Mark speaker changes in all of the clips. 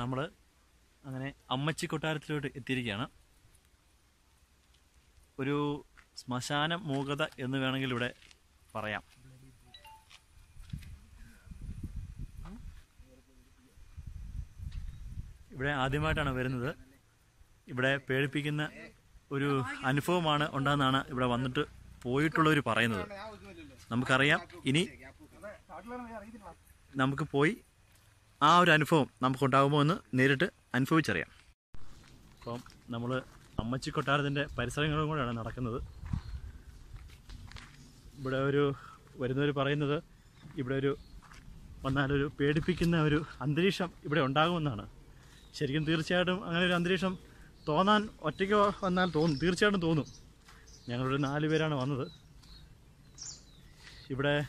Speaker 1: നമ്മൾ അങ്ങനെ അമ്മച്ചി കൊട്ടാരത്തിലോട്ട് എത്തിയിരിക്കുകയാണ്. ഒരു ശ്മശാന മൂകത എന്ന് വേണമെങ്കിൽ ഇവിടെ പറയാം. ഇവിടെ ആദ്യമായിട്ടാണ് വരുന്നത്. ഇവിടെ പേടിപ്പിക്കുന്ന ഒരു അനുഭവമാണ് ഉണ്ടാകുന്നതാണ് ഇവിടെ വന്നിട്ട് പോയിട്ടുള്ളവർ പറയുന്നത്. നമുക്കറിയാം. ഇനി നമുക്ക് പോയി ആ ഒരു അനുഭവം നമുക്കുണ്ടാകുമോ എന്ന് നേരിട്ട് അനുഭവിച്ചറിയാം. അപ്പം നമ്മൾ അമ്മച്ചി കൊട്ടാരത്തിന്റെ പരിസരങ്ങളും കൂടെയാണ് നടക്കുന്നത്. ഇവിടെ ഒരു വരുന്നവർ പറയുന്നത് ഇവിടെ ഒരു വന്നാലൊരു പേടിപ്പിക്കുന്ന ഒരു അന്തരീക്ഷം ഇവിടെ ഉണ്ടാകുമെന്നാണ്. ശരിക്കും തീർച്ചയായിട്ടും അങ്ങനെ ഒരു അന്തരീക്ഷം തോന്നാൻ ഒറ്റയ്ക്ക് വന്നാൽ തോന്നും തീർച്ചയായിട്ടും തോന്നും. ഞങ്ങളൊരു നാല് പേരാണ് വന്നത്. ഇവിടെ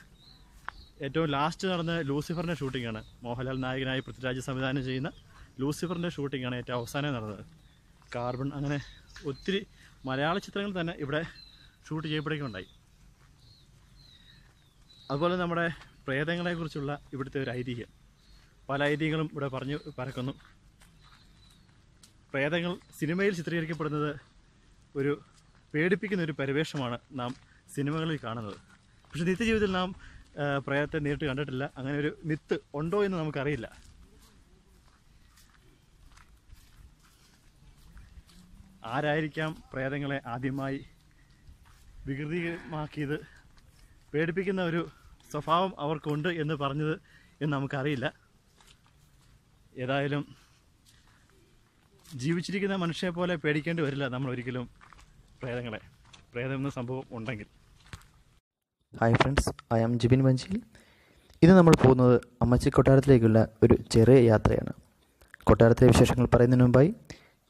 Speaker 1: ഏറ്റവും ലാസ്റ്റ് നടന്ന ലൂസിഫറിന്റെ ഷൂട്ടിങ്ങാണ്. മോഹൻലാൽ നായകനായി പൃഥ്വിരാജ് സംവിധാനം ചെയ്യുന്ന ലൂസിഫറിന്റെ ഷൂട്ടിങ്ങാണ് ഏറ്റവും അവസാനം നടന്നത്. കാർബൺ അങ്ങനെ ഒത്തിരി മലയാള ചിത്രങ്ങൾ തന്നെ ഇവിടെ ഷൂട്ട് ചെയ്യപ്പെടുകയുണ്ടായി. അതുപോലെ നമ്മുടെ പ്രേതങ്ങളെക്കുറിച്ചുള്ള ഇവിടുത്തെ ഒരു ഐതിഹ്യം. പല ഐതിഹ്യങ്ങളും ഇവിടെ പറഞ്ഞു പരക്കുന്നു പ്രേതങ്ങൾ സിനിമയിൽ ചിത്രീകരിക്കപ്പെടുന്നത് ഒരു പേടിപ്പിക്കുന്ന ഒരു പരിവേഷമാണ് നാം സിനിമകളിൽ കാണുന്നത്. പക്ഷെ നിത്യജീവിതത്തിൽ നാം പ്രേതത്തെ നേരിട്ട് കണ്ടിട്ടില്ല. അങ്ങനെ ഒരു മിത്ത് ഉണ്ടോ എന്ന് നമുക്കറിയില്ല. ആരായിരിക്കാം പ്രേതങ്ങളെ ആദ്യമായി വികൃതിമാക്കിയത്? പേടിപ്പിക്കുന്ന ഒരു സ്വഭാവം അവർക്കുണ്ട് എന്ന് പറഞ്ഞത് എന്ന് നമുക്കറിയില്ല. ഏതായാലും ജീവിച്ചിരിക്കുന്ന മനുഷ്യനെ പോലെ പേടിക്കേണ്ടി വരില്ല നമ്മൾ ഒരിക്കലും പ്രേതങ്ങളെ. പ്രേതം എന്ന സംഭവം ഉണ്ടെങ്കിൽ.
Speaker 2: Hi friends I am Jibin Vanchiyil ഇന്ന് നമ്മൾ പോകുന്നത് അമ്മച്ചി കൊട്ടാരത്തിലേക്കുള്ള ഒരു ചെറിയ യാത്രയാണ്. കൊട്ടാരത്തിലെ വിശേഷങ്ങൾ പറയുന്നതിന് മുമ്പായി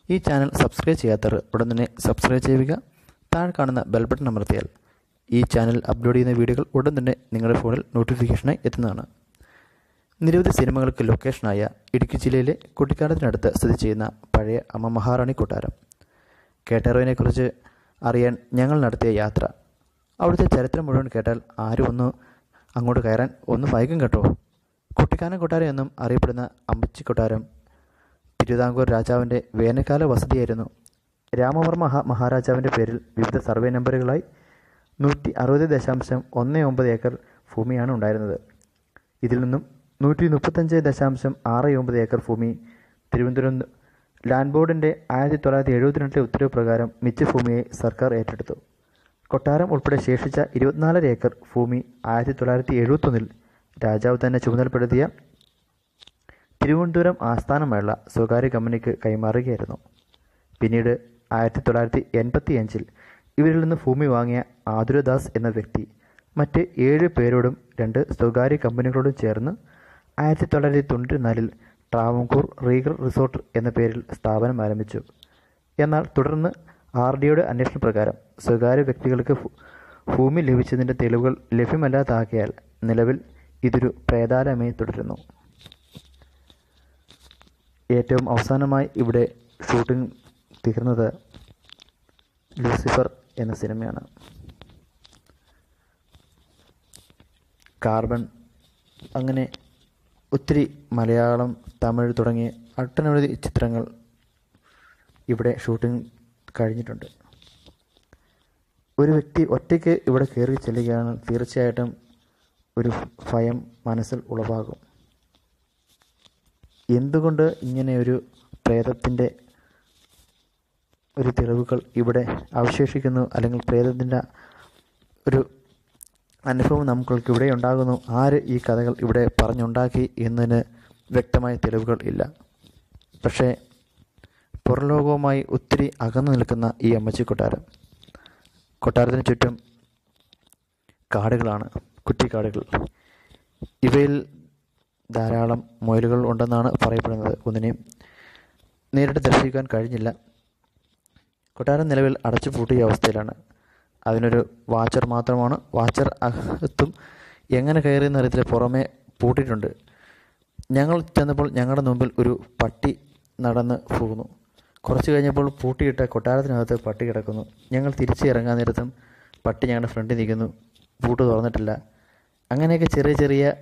Speaker 2: ഈ ചാനൽ സബ്സ്ക്രൈബ് ചെയ്യാത്തവർ ഉടൻ തന്നെ സബ്സ്ക്രൈബ് ചെയ്യുക. താഴെ കാണുന്ന ബെൽ ബട്ടൺ അമർത്തിയാൽ ഈ ചാനൽ അപ്ലോഡ് ചെയ്യുന്ന വീഡിയോകൾ ഉടൻ തന്നെ നിങ്ങളുടെ ഫോണിൽ നോട്ടിഫിക്കേഷനായി എത്തുന്നതാണ്. നിരവധി സിനിമകൾക്ക് ലൊക്കേഷനായ ഇടുക്കി ജില്ലയിലെ കുട്ടിക്കാലത്തിനടുത്ത് സ്ഥിതി ചെയ്യുന്ന പഴയ അമ്മ മഹാറാണി കൊട്ടാരം. കേട്ടറിവിനെക്കുറിച്ച് അറിയാൻ ഞങ്ങൾ നടത്തിയ യാത്ര അവിടുത്തെ ചരിത്രം മുഴുവൻ കേട്ടാൽ ആരും ഒന്ന് അങ്ങോട്ട് കയറാൻ ഒന്ന് വൈകും കേട്ടോ. കുട്ടിക്കാനം കൊട്ടാരം എന്നും അറിയപ്പെടുന്ന അമ്പച്ചി കൊട്ടാരം. തിരുവിതാംകൂർ രാജാവിന്റെ വേനൽക്കാല വസതിയായിരുന്നു. രാമവർമ്മ മഹാ മഹാരാജാവിന്റെ പേരിൽ വിവിധ സർവേ നമ്പറുകളായി നൂറ്റി അറുപത് ദശാംശം ഒന്ന് ഒമ്പത് ഏക്കർ ഭൂമിയാണ് ഉണ്ടായിരുന്നത്. ഇതിൽ നിന്നും നൂറ്റി മുപ്പത്തഞ്ച് ദശാംശം ആറ് ഒമ്പത് ഏക്കർ ഭൂമി തിരുവനന്തപുരം ലാൻഡ് ബോർഡിന്റെ ആയിരത്തി തൊള്ളായിരത്തി എഴുപത്തിരണ്ടിലെ ഉത്തരവ് പ്രകാരം മിച്ച ഭൂമിയെ സർക്കാർ ഏറ്റെടുത്തു. കൊട്ടാരം ഉൾപ്പെടെ ശേഷിച്ച ഇരുപത്തിനാലര ഏക്കർ ഭൂമി ആയിരത്തി തൊള്ളായിരത്തി എഴുപത്തൊന്നിൽ രാജാവ് തന്നെ ചുമതലപ്പെടുത്തിയ തിരുവനന്തപുരം ആസ്ഥാനമായുള്ള സ്വകാര്യ കമ്പനിക്ക് കൈമാറുകയായിരുന്നു. പിന്നീട് ആയിരത്തി തൊള്ളായിരത്തി എൺപത്തി അഞ്ചിൽ ഇവരിൽ നിന്ന് ഭൂമി വാങ്ങിയ ആതുരദാസ് എന്ന വ്യക്തി മറ്റ് ഏഴ് പേരോടും രണ്ട് സ്വകാര്യ കമ്പനികളോടും ചേർന്ന് ആയിരത്തി തൊള്ളായിരത്തി തൊണ്ണൂറ്റിനാലിൽ ട്രാവൻകൂർ റീഗൽ റിസോർട്ട് എന്ന പേരിൽ സ്ഥാപനം ആരംഭിച്ചു. എന്നാൽ തുടർന്ന് ആർ ഡിയുടെ അന്വേഷണ പ്രകാരം സ്വകാര്യ വ്യക്തികൾക്ക് ഭൂമി ലഭിച്ചതിന്റെ തെളിവുകൾ ലഭ്യമല്ലാതാക്കിയാൽ നിലവിൽ ഇതൊരു പ്രേതാലയമായി തുടരുന്നു. ഏറ്റവും അവസാനമായി ഇവിടെ ഷൂട്ടിംഗ് തീർന്നത് ലൂസിഫർ എന്ന സിനിമയാണ്. കാർബൺ അങ്ങനെ ഒത്തിരി മലയാളം തമിഴ് തുടങ്ങിയ ഒട്ടനവധി ചിത്രങ്ങൾ ഇവിടെ ഷൂട്ടിംഗ് കഴിഞ്ഞിട്ടുണ്ട്. ഒരു വ്യക്തി ഒറ്റയ്ക്ക് ഇവിടെ കയറി ചെല്ലുകയാണ് തീർച്ചയായിട്ടും ഒരു ഭയം മനസ്സിൽ ഉളവാകും. എന്തുകൊണ്ട് ഇങ്ങനെ ഒരു പ്രേതത്തിന്റെ ഒരു തെളിവുകൾ ഇവിടെ അവശേഷിക്കുന്നു? അല്ലെങ്കിൽ പ്രേതത്തിന്റെ ഒരു അനുഭവം നമ്മൾക്ക് ഇവിടെ ഉണ്ടാകുന്നു? ആര് ഈ കഥകൾ ഇവിടെ പറഞ്ഞുണ്ടാക്കി എന്നതിന് വ്യക്തമായ തെളിവുകൾ ഇല്ല. പക്ഷേ പുറംലോകവുമായി ഒത്തിരി അകന്നു നിൽക്കുന്ന ഈ അമ്മച്ചി കൊട്ടാരം. കൊട്ടാരത്തിന് ചുറ്റും കാടുകളാണ് കുറ്റിക്കാടുകൾ. ഇവയിൽ ധാരാളം മുയലുകൾ ഉണ്ടെന്നാണ് പറയപ്പെടുന്നത് ഒന്നിനെയും നേരിട്ട് ദർശിക്കാൻ കഴിഞ്ഞില്ല. കൊട്ടാരം നിലവിൽ അടച്ചു പൂട്ടിയ അവസ്ഥയിലാണ്. അതിനൊരു വാച്ചർ മാത്രമാണ്. വാച്ചർ അകത്തും എങ്ങനെ കയറിയെന്ന് അറിയത്തില്ല. പുറമേ പൂട്ടിയിട്ടുണ്ട്. ഞങ്ങൾ ചെന്നപ്പോൾ ഞങ്ങളുടെ മുമ്പിൽ ഒരു പട്ടി നടന്ന് പോകുന്നു കുറച്ച് കഴിഞ്ഞപ്പോൾ പൂട്ടിയിട്ട കൊട്ടാരത്തിനകത്ത് പട്ടി കിടക്കുന്നു. ഞങ്ങൾ തിരിച്ച് ഇറങ്ങാൻ നേരത്തും പട്ടി ഞങ്ങളുടെ ഫ്രണ്ടിൽ നിൽക്കുന്നു. പൂട്ട് തുറന്നിട്ടില്ല. അങ്ങനെയൊക്കെ ചെറിയ ചെറിയ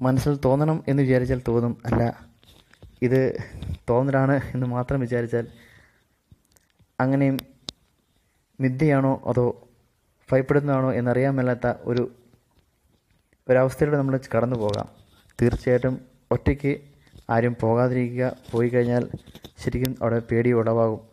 Speaker 2: മനസ്സിൽ തോന്നണം എന്ന് വിചാരിച്ചാൽ തോന്നും. അല്ല ഇത് തോന്നലാണ് എന്ന് മാത്രം വിചാരിച്ചാൽ അങ്ങനെയും മിഥ്യയാണോ അതോ ഭയപ്പെടുന്നതാണോ എന്നറിയാൻ മേലാത്ത ഒരു ഒരവസ്ഥയിലൂടെ നമ്മൾ കടന്നു പോകാം തീർച്ചയായിട്ടും ഒറ്റയ്ക്ക് ആരും പോകാതിരിക്കുക. പോയി കഴിഞ്ഞാൽ ശരിക്കും അവിടെ പേടി ഉളവാകും.